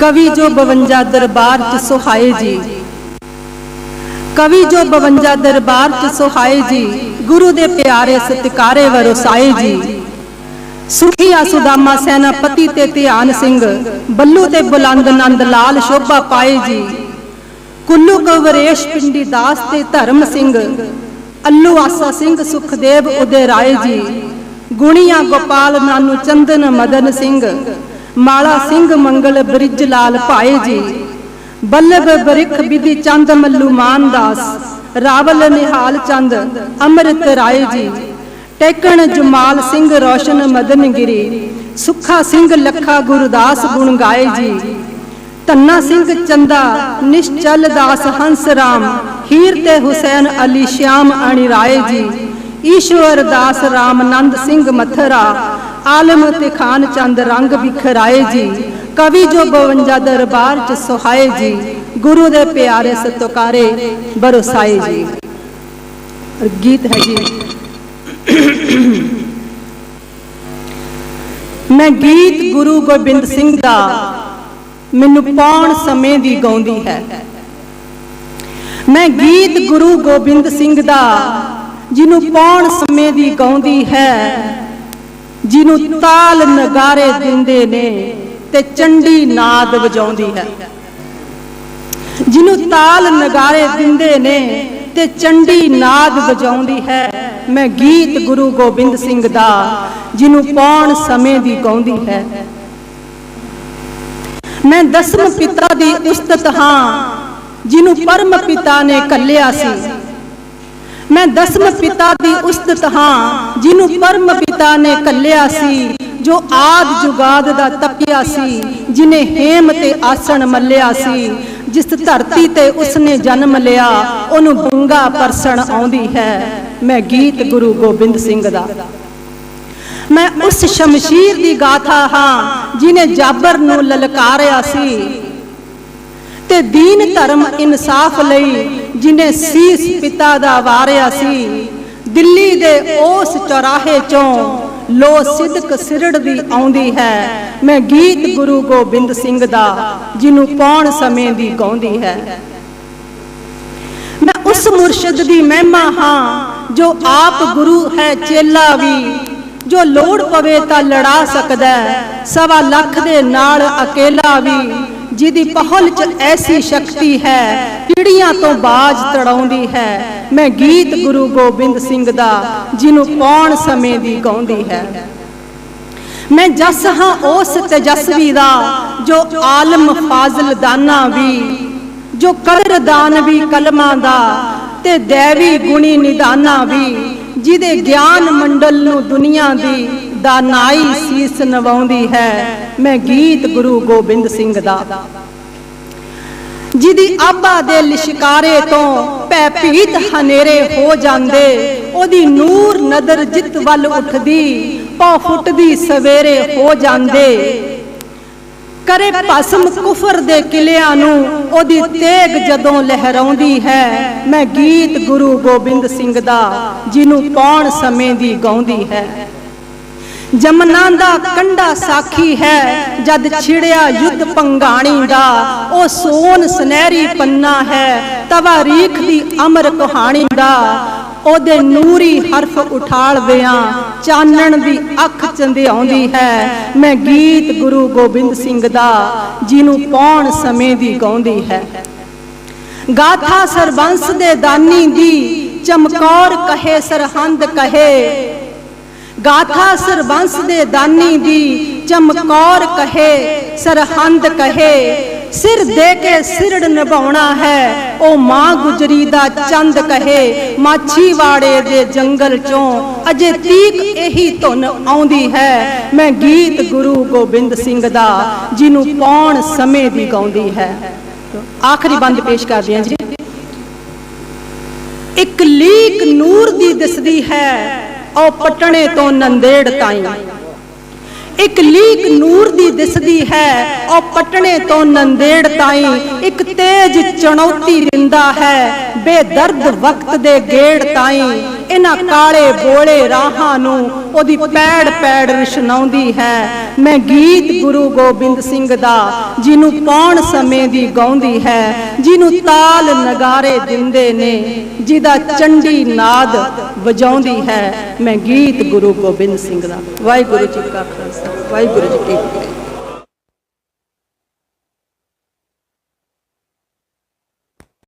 ਕਵੀ ਜੋ 52 ਦਰਬਾਰ ਚ ਸੁਹਾਏ ਜੀ। ਕਵੀ ਜੋ 52 ਦਰਬਾਰ ਚ ਸੁਹਾਏ ਜੀ। ਗੁਰੂ ਦੇ ਪਿਆਰੇ ਸਤਿਕਾਰੇ ਵਰਸਾਏ ਜੀ। ਸੁਖੀਆ ਸੁਦਾਮਾ ਸੈਨਾਪਤੀ ਤੇ ਧਿਆਨ ਸਿੰਘ, ਬੱਲੂ ਤੇ ਬੁਲੰਦ ਨੰਦ ਲਾਲ ਸ਼ੋਭਾ ਪਾਏ ਜੀ। ਕੁੱਲੂ ਕਵਰੇਸ਼ ਪਿੰਡੀ ਦਾਸ ਤੇ ਧਰਮ ਸਿੰਘ, ਅੱਲੂ ਆਸਾ ਸਿੰਘ ਸੁਖਦੇਵ ਉਦੇ ਰਾਏ ਜੀ। ਗੁਣੀਆਂ ਗੋਪਾਲ ਨਾਨੂ ਚੰਦਨ ਮਦਨ ਸਿੰਘ ਮਾਲਾ ਸਿੰਘ ਮੰਗਲ ਬ੍ਰਿਜ ਲਾਲ ਭਾਏ ਜੀ। ਬੱਲਭ ਬਰਿਖ ਬਿਧੀ ਚੰਦ ਮੱਲੂ ਮਾਨ ਰਾਵਲ ਨਿਹਾਲ ਚੰਦ ਅੰਮ੍ਰਿਤ ਰਾਏ ਜੀ। ਟੇਕਣ ਜਮਾਲ ਸਿੰਘ ਰੋਸ਼ਨ ਮਦਨ ਗਿਰੀ ਸਿੰਘ ਲੱਖਾ ਗੁਰਦਾਸ ਗੁਣ ਗਾਏ ਜੀ। ਧੰਨਾ ਸਿੰਘ ਚੰਦਾ ਨਿਸ਼ਚਲ ਦਾਸ ਹੰਸ ਰਾਮ। ਹੀਰ ਤੇ ਹੁਸੈਨ ਅਲੀ ਸ਼ਿਆਮ ਅਣੀ ਰਾਏ ਜੀ। ਈਸ਼ਵਰ ਦਾਸ ਰਾਮ ਨੰਦ ਸਿੰਘ ਮਥਰਾ। ਆਲਮ ਤੇ ਖਾਨ ਚੰਦ ਰੰਗ ਵਿਖਰਾਏ ਜੀ। ਕਵੀ ਜੋ 52 ਦਰਬਾਰ ਚ ਸੁਹਾਏ ਜੀ। ਗੁਰੂ ਦੇ ਪਿਆਰੇ ਸਤਕਾਰੇ ਬਰਸਾਏ ਜੀ। ਔਰ ਗੀਤ ਹੈ ਜੀ। ਮੈਂ ਗੀਤ ਗੁਰੂ ਗੋਬਿੰਦ ਸਿੰਘ ਦਾ ਮੈਨੂੰ ਪਾਉਣ ਸਮੇਂ ਦੀ ਗਾਉਂਦੀ ਹੈ। ਮੈਂ ਗੀਤ ਗੁਰੂ ਗੋਬਿੰਦ ਸਿੰਘ ਦਾ ਜਿਹਨੂੰ ਪਾਉਣ ਸਮੇਂ ਦੀ ਗਾਉਂਦੀ ਹੈ। ਜਿਹਨੂੰ ਤਾਲ ਨਗਾਰੇ ਦਿੰਦੇ ਨੇ ਤੇ ਚੰਡੀ ਨਾਦ ਵਜਾਉਂਦੀ ਹੈ। ਜਿਹਨੂੰ ਤਾਲ ਨਗਾਰੇ ਦਿੰਦੇ ਨੇ ਤੇ ਚੰਡੀ ਨਾਦ ਵਜਾਉਂਦੀ ਹੈ। ਮੈਂ ਗੀਤ ਗੁਰੂ ਗੋਬਿੰਦ ਸਿੰਘ ਦਾ, ਜਿਹਨੂੰ ਪਾਉਣ ਸਮੇਂ ਦੀ ਗਾਉਂਦੀ ਹੈ। ਮੈਂ ਦਸਮ ਪਿਤਾ ਦੀ ਉਸਤਤ ਹਾਂ, ਜਿਹਨੂੰ ਪਰਮ ਪਿਤਾ ਨੇ ਕੱਲਿਆ ਸੀ। ਮੈਂ ਦਸਮ ਪਿਤਾ ਦੀ ਉਸਤਤ ਹਾਂ, ਜਿਹਨੂੰ ਪਰਮ ਪਿਤਾ ਨੇ ਕੱਲਿਆ ਸੀ, ਜੋ ਆਦ ਜੁਗਾਦ ਦਾ ਤਪਿਆ ਸੀ, ਜਿਨੇ ਹੇਮ ਤੇ ਆਸਣ ਮੱਲਿਆ ਸੀ। ਜਿਸ ਧਰਤੀ ਤੇ ਉਸਨੇ ਜਨਮ ਲਿਆ, ਉਹਨੂੰ ਗੰਗਾ ਪਰਸਣ ਆਉਂਦੀ ਹੈ। ਮੈਂ ਗੀਤ ਗੁਰੂ ਗੋਬਿੰਦ ਸਿੰਘ ਦਾ। ਮੈਂ ਉਸ ਸ਼ਮਸ਼ੀਰ ਦੀ ਗਾਥਾ ਹਾਂ ਜਿਨੇ ਜਾਬਰ ਨੂੰ ਲਲਕਾਰਿਆ ਸੀ। ਤੇ ਦੀਨ ਧਰਮ ਇਨਸਾਫ ਲਈ ਜਿਨੇ ਸੀਸ ਪਿਤਾ ਦਾ ਵਾਰਿਆ ਸੀ, ਦਿੱਲੀ ਦੇ ਉਸ ਚੌਰਾਹੇ ਚੋਂ ਲੋ ਸਿਦਕ ਸਿਰੜਦੀ ਆਉਂਦੀ ਹੈ। ਮੈਂ ਗੀਤ ਗੁਰੂ ਗੋਬਿੰਦ ਸਿੰਘ ਦਾ, ਜਿਹਨੂੰ ਪਾਉਣ ਸਮੇਂ ਦੀ ਗਾਉਂਦੀ ਹੈ। ਮੈਂ ਉਸ ਮੁਰਸ਼ਿਦ ਦੀ ਮਹਿਮਾ ਹਾਂ, ਜੋ ਆਪ ਗੁਰੂ ਹੈ ਚੇਲਾ ਵੀ। ਜੋ ਲੋੜ ਪਵੇ ਤਾਂ ਲੜਾ ਸਕਦਾ ਸਵਾ ਲੱਖ ਦੇ ਨਾਲ ਅਕੇਲਾ ਵੀ। ਜਿਹਦੀ ਪਹਲ 'ਚ ਐਸੀ ਸ਼ਕਤੀ ਹੈ ਪੀੜੀਆਂ ਤੋਂ ਬਾਜ ਤੜਾਉਂਦੀ ਹੈ। ਮੈਂ ਗੀਤ ਗੁਰੂ ਗੋਬਿੰਦ ਸਿੰਘ ਦਾ ਜਿਹਨੂੰ ਪਾਉਣ ਸਮੇਂ ਦੀ ਗਾਉਂਦੀ ਹੈ। ਮੈਂ ਜਸ ਹਾਂ ਉਸ ਤੇਜਸਵੀ ਦਾ ਜੋ ਆਲਮ ਫਾਜ਼ਲ ਦਾਨਾ ਵੀ ਜੋ ਕਦਰ ਦਾਨ ਵੀ ਕਲਮਾਂ ਦਾ ਤੇ ਦੇਵੀ ਗੁਣੀ ਨਿਦਾਨਾ ਵੀ ਜਿਹਦੇ ਗਿਆਨ ਮੰਡਲ ਨੂੰ ਦੁਨੀਆ ਦੀ ਦਾਨਾਈ ਸੀਸ ਨਵਾਉਂਦੀ ਹੈ। ਮੈਂ ਗੀਤ ਗੁਰੂ ਗੋਬਿੰਦ ਸਿੰਘ ਦਾ। ਜਿਹਦੀ ਆਬਾ ਦੇ ਲਿਸ਼ਕਾਰੇ ਤੋਂ ਪੈ ਭੀਤ ਹਨੇਰੇ ਹੋ ਜਾਂਦੇ, ਉਹਦੀ ਨੂਰ ਨਦਰ ਜਿੱਤ ਵੱਲ ਉੱਠਦੀ, ਪੌ ਫੁੱਟਦੀ ਸਵੇਰੇ ਹੋ ਜਾਂਦੇ। ਕਰੇ ਭਸਮ ਕੁਫਰ ਦੇ ਕਿਲਿਆਂ ਨੂੰ ਉਹਦੀ ਤੇਗ ਜਦੋਂ ਲਹਿਰਾਉਂਦੀ ਹੈ, ਮੈਂ ਗੀਤ ਗੁਰੂ ਗੋਬਿੰਦ ਸਿੰਘ ਦਾ, ਜਿਹਨੂੰ ਕੌਣ ਸਮੇਂ ਦੀ ਗਾਉਂਦੀ ਹੈ। ਜਮਨਾ ਦਾ ਕੰਡਾ ਸਾਖੀ ਹੈ, ਜਦ ਛਿੜਿਆ ਯੁੱਧ ਪੰਗਾਣੀ ਦਾ, ਉਹ ਸੋਨ ਸੁਨਹਿਰੀ ਪੰਨਾ ਹੈ ਤਵਾਰੀਖ ਦੀ ਅਮਰ ਕਹਾਣੀ ਦਾ। ਉਹਦੇ ਨੂਰੀ ਹਰਫ ਉਠਾਲਦਿਆਂ ਚਾਨਣ ਦੀ ਅੱਖ ਚੰਦਿਆਉਂਦੀ ਹੈ। ਮੈਂ ਗੀਤ ਗੁਰੂ ਗੋਬਿੰਦ ਸਿੰਘ ਦਾ, ਜਿਹਨੂੰ ਪਾਉਣ ਸਮੇਂ ਦੀ ਗਾਉਂਦੀ ਹੈ। ਗਾਥਾ ਸਰਬੰਸ ਦੇ ਦਾਨੀ ਦੀ, ਚਮਕੌਰ ਕਹੇ ਸਰਹੰਦ ਕਹੇ ਗਾਥਾ ਸਰਬੰਸ ਦੇ ਦਾਨੀ ਦੀ ਚਮਕੌਰ ਕਹੇ, ਸਰਹੰਦ ਕਹੇ, ਸਿਰ ਦੇ ਕੇ ਸਿਰੜ ਨਿਭਾਉਣਾ ਹੈ, ਉਹ ਮਾਂ ਗੁਜਰੀ ਦਾ ਚੰਦ ਕਹੇ ਮਾਛੀਵਾੜੇ ਦੇ ਜੰਗਲ ਚੋਂ ਅਜੇ ਤੀਕ ਇਹੀ ਧੁਨ ਆਉਂਦੀ ਹੈ, ਮੈਂ ਗੀਤ ਗੁਰੂ ਗੋਬਿੰਦ ਸਿੰਘ ਦਾ, ਜਿਹਨੂੰ ਪਾਉਣ ਸਮੇਂ ਦੀ ਗਾਉਂਦੀ ਹੈ। ਆਖਰੀ ਬੰਦ ਪੇਸ਼ ਕਰਦੇ ਹਾਂ ਜੀ। ਇੱਕ ਲੀਕ ਨੂਰ ਦੀ ਦਿਸਦੀ ਹੈ ਉਹ ਪਟਣੇ ਤੋਂ ਨੰਦੇੜ ਤਾਈਂ। ਇੱਕ ਲੀਕ ਨੂਰ ਦੀ ਦਿਸਦੀ ਹੈ ਉਹ ਪਟਣੇ ਤੋਂ ਨੰਦੇੜ ਤਾਈਂ। ਇੱਕ ਤੇਜ ਚੁਣੌਤੀ ਰਿੰਦਾ ਹੈ, ਬੇਦਰਦ ਵਕਤ ਦੇ ਗੇੜ ਤਾਈਂ। ਇਹਨਾਂ ਕਾਲੇ ਬੋਲੇ ਰਾਹਾਂ ਨੂੰ ਉਹਦੀ ਪੈੜ ਪੈੜ ਰਿਸ਼ਨਾਉਂਦੀ ਹੈ। ਮੈਂ ਗੀਤ ਗੁਰੂ ਗੋਬਿੰਦ ਸਿੰਘ ਦਾ, ਜਿਹਨੂੰ ਪਾਉਣ ਸਮੇਂ ਦੀ ਗਾਉਂਦੀ ਹੈ, ਜਿਹਨੂੰ ਤਾਲ ਨਗਾਰੇ ਦਿੰਦੇ ਨੇ, ਜਿਹਦਾ ਚੰਡੀ ਨਾਦ ਵਜਾਉਂਦੀ ਹੈ। ਮੈਂ ਗੀਤ ਗੁਰੂ ਗੋਬਿੰਦ ਸਿੰਘ ਦਾ। ਵਾਹਿਗੁਰੂ ਜੀ ਕਾ ਖਾਲਸਾ, ਵਾਹਿਗੁਰੂ ਜੀ ਕੀ ਫਤਿਹ।